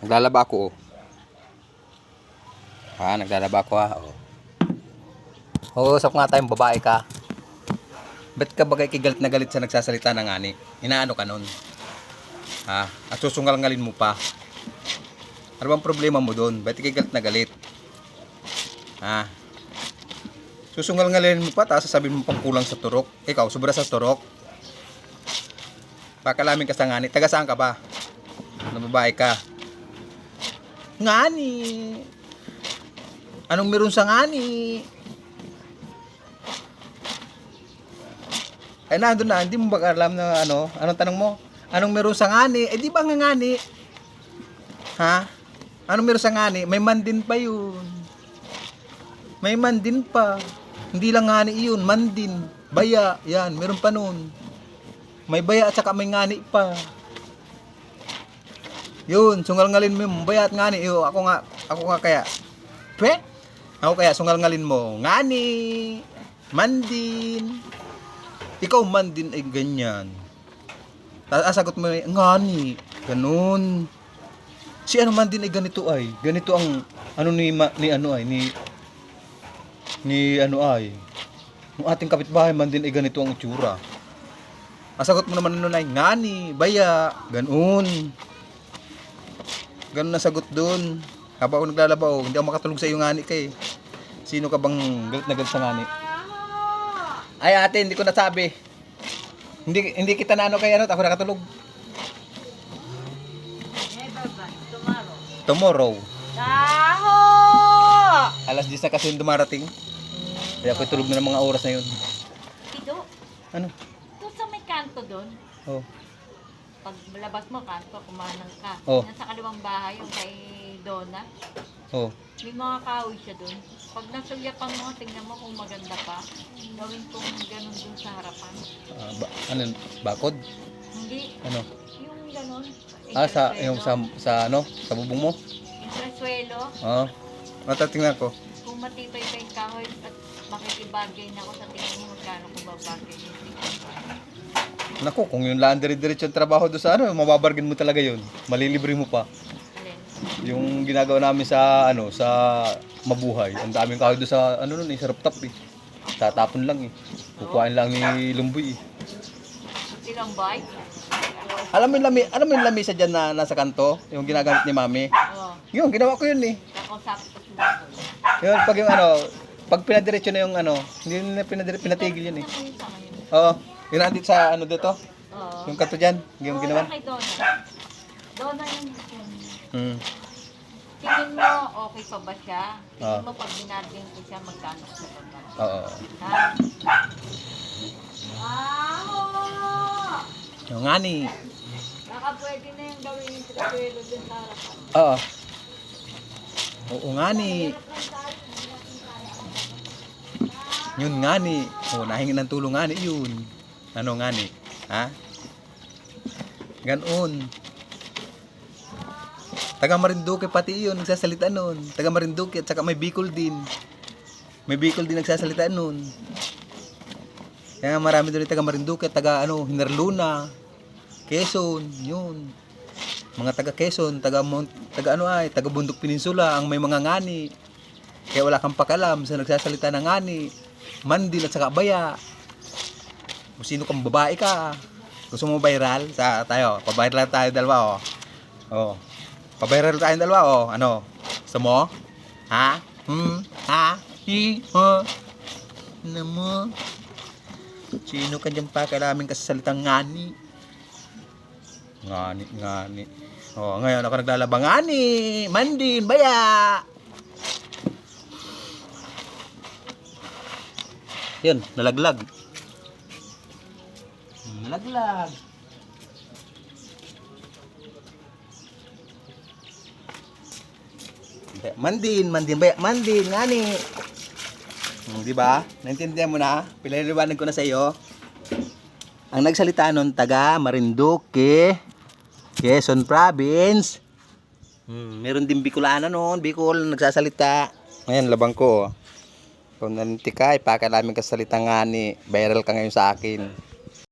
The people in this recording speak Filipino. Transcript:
Naglalaba ako, oh. Ha, naglalaba ako, ha, oh. Uusap nga tayong babae ka. Ba't ka bagay kigalit na galit sa nagsasalita ng ani? Inaano ka nun? Ha? At susungal-ngalin mo pa. Ano bang problema mo doon? Ba't kigalit na galit? Ha? Susungal-ngalin mo pa, tapos sasabihin mo pang kulang sa turok. Ikaw, sobra sa turok. Pakalamin ka sa ngani. Taga saan ka ba? Na babae ka. Ngani. Anong meron sa ngani? Ay, nandun na. Hindi mo ba alam na ano? Anong tanong mo? Anong meron sa ngani? Eh, di ba nga ngani? Ha? Anong meron sa ngani? May man din pa yun. May man din pa. Hindi lang ngani yun. Man din. Baya. Yan. Meron pa nun. May baya at saka may ngani pa. Yun. Sungal-ngalin mo yung baya at ngani. Yo, ako nga. Ako nga kaya. Pwe? Ako kaya sungal-ngalin mo. Ngani. Man din. Ikaw man din ay ganyan. Tapos sagot mo ngani. Ganun. Si ano man din ay ganito ay. Ganito ang ano ni ma- ni ano ay ni ni ano ay. Yung ating kapitbahay man din ay ganito ang itsura. Ang sagot mo naman nun ay ngani, baya, ganun. Ganun na sagot doon. Habang ako naglalabaw, hindi ako makatulog sa iyo ngani kay. Sino ka bang galit na galit sa ngani? Ay ate, hindi ko nasabi. Hindi hindi kita na ano kay ano, ako nakatulog. Tomorrow. Taho! Alas 10 na kasi yung dumarating. Kaya ako tulog na ng mga oras na yun. Pido, Ano? doon sa may kanto doon, Oh. Pag labas mo kanto, kumanang ka. Oh. Yan sa kaliwang bahay, yung kay Donna, Oh. may mga kahoy siya doon. Pag nasulyapan mo, tingnan mo kung maganda pa. Gawin kong ganun dun sa harapan. Ah, ba, ano? Bakod? Hindi, Ano? yung ganun. Ah, sa, yung sa, sa ano? Sa bubong mo? Yung preswelo, Oo. Oh. Matatingnan ko. kung matibay pa yung kahoy at makikibagay na ako sa tingin mo, magkano kung babagay. Naku, kung yung laundry diretso yung trabaho doon sa ano, mababargin mo talaga yun. Malilibre mo pa. Yung ginagawa namin sa ano, sa mabuhay. Ang daming kahoy doon sa ano nun, eh, sa rooftop eh. Tatapon lang eh. Kukuhain lang ni Lumboy eh. Ilang bay? Alam mo yung lami, alam mo yung lamisa dyan na nasa kanto? Yung ginagamit ni Mami? Oo. Yun, ginawa ko yun eh. Nakausap ko. Yun, pag yung ano, pag pinadiretso na yung ano, hindi na pinadire, pinatigil yun eh. Ano yung? Oo, nandito sa ano dito, Oo. yung kanto dyan, yung Oo, ginawa. kay Donna. Donna yung yun. Hmm. Tingin mo, okay pa ba siya? Tingin Ah. mo, pag binargin ko siya, magkano sa baba? Oo. Ha? Ah! Yung nga ni. Baka pwede na yung gawin yung trapelo dun sa harapan. Oo. Oo nga ni. Yun nga ni. Oo, nahingi ng tulong nga ni. Yun. Ano nga ni? Ha? Ganon. Taga Marinduque pati yun, nagsasalita nun. Taga Marinduque at saka may Bicol din. May Bicol din nagsasalita nun. Kaya marami doon taga Marinduque at taga ano, Hinarluna, Quezon, yun. Mga taga Quezon, taga Mount, taga ano ay, taga Bundok Peninsula ang may mga ngani. Kaya wala kang pakalam sa nagsasalita ng ngani. Mandin at saka baya. Kung sino kang babae ka. Gusto mo viral? Sa tayo, pa-viral tayo dalawa oh. Oh. Pa-viral tayo dalawa oh. Ano? Gusto mo? Ha? Hmm? Ha? Hi? Ha? Ano mo? Sino ka dyan pakalamin ka sa salitang ngani? Ngani, ngani. Oh, ngayon ako naglalaba ngani, mandin, baya. Yun, nalaglag. Nalaglag. Baya, Mandin, mandin, baya, mandin, ngani. Hmm, di ba? Naintindihan mo na? Pinaliliwanag ko na sa iyo. Ang nagsalita nun, taga Marinduque, Quezon Province. Hmm, meron din Bicolana noon, Bicol nagsasalita. Ngayon, labang ko. Oh. Kung nalinti ka, ipakalamin ka sa salita nga ni, viral ka ngayon sa akin.